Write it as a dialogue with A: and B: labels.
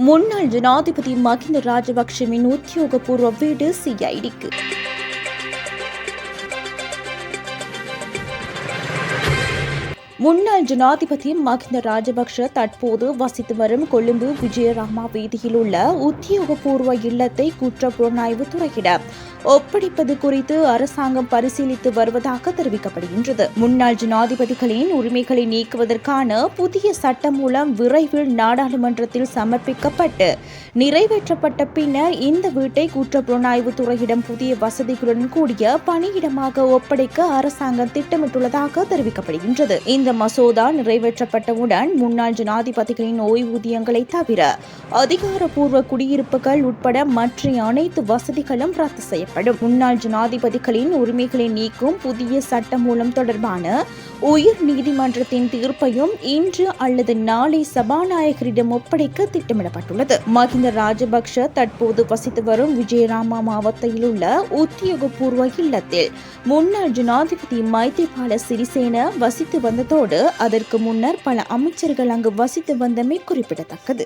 A: முன்னாள் ஜனாதிபதி மகிந்த ராஜபக்ஷவின் உத்தியோகபூர்வ வீடு சிஐடிக்கு முன்னாள் ஜனாதிபதி மகிந்த ராஜபக்ஷ தற்போது வசித்து வரும் கொழும்பு விஜயராமா வீதியில் உள்ள உத்தியோகபூர்வ இல்லத்தை குற்றப்புலனாய்வு துறையிடம் ஒப்படைப்பது குறித்து அரசாங்கம் பரிசீலித்து வருவதாக தெரிவிக்கப்படுகின்றது. முன்னாள் ஜனாதிபதிகளின் உரிமைகளை நீக்குவதற்கான புதிய சட்டம் மூலம் விரைவில் நாடாளுமன்றத்தில் சமர்ப்பிக்கப்பட்டு நிறைவேற்றப்பட்ட பின்னர் இந்த வீட்டை குற்றப்புலனாய்வு துறையிடம் புதிய வசதிகளுடன் கூடிய பணியிடமாக ஒப்படைக்க அரசாங்கம் திட்டமிட்டுள்ளதாக தெரிவிக்கப்படுகின்றது. இந்த மசோதா நிறைவேற்றப்பட்டவுடன் முன்னாள் ஜனாதிபதிகளின் ஓய்வூதியங்களை தவிர அதிகாரப்பூர்வ குடியிருப்புகள் உட்பட மற்ற அனைத்து வசதிகளும் ரத்து செய்யப்படும். முன்னாள் ஜனாதிபதிகளின் உரிமைகளை நீக்கும் புதிய சட்டம் மூலம் தொடர்பான உயர் நீதிமன்றத்தின் தீர்ப்பையும் இன்று அல்லது நாளை சபாநாயகரிடம் ஒப்படைக்க திட்டமிடப்பட்டுள்ளது. மஹிந்த ராஜபக்ஷ தற்போது வசித்து வரும் விஜயராமா மாவட்டத்தில் உள்ள உத்தியோகபூர்வ இல்லத்தில் முன்னாள் ஜனாதிபதி மைத்திரிபால சிறிசேன வசித்து அதோடு அதற்கு முன்னர் பல அமைச்சர்கள் அங்கு வசித்து வந்தமை குறிப்பிடத்தக்கது.